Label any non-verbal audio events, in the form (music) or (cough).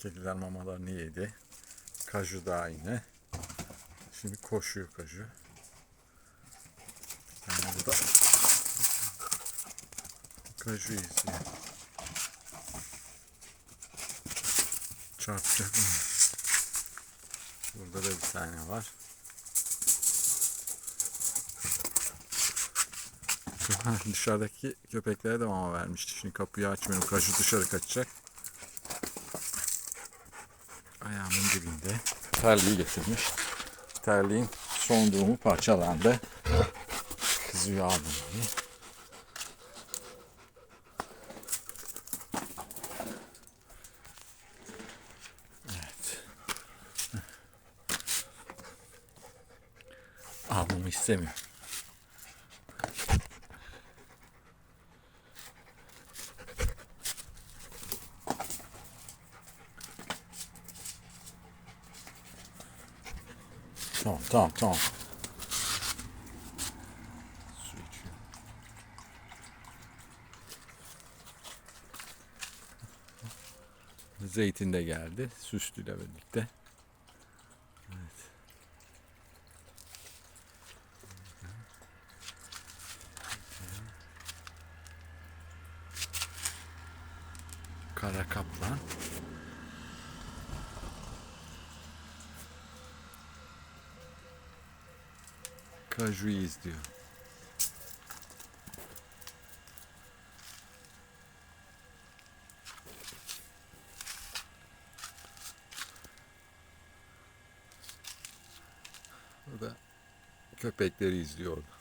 Kediler mamalarını yedi. Kaju da aynı. Şimdi koşuyor kaju. Tane burada kaju izliyor. Çarpacak mı? Burada da bir tane var. (laughs) Dışarıdaki köpeklere de mama vermişti. Şimdi kapıyı açmıyorum. Kaju dışarı kaçacak. Ayağımın dibinde. Terliği getirmiş. Terliğin son durumu parçalandı. Kızıyor aldım diye. Evet. Almamı istemiyor. Tamam tamam tamam. Zeytin de geldi süslüyle birlikte. Evet. Kara kaplan. Kaju'yu izliyor. Burada köpekleri izliyor. orada.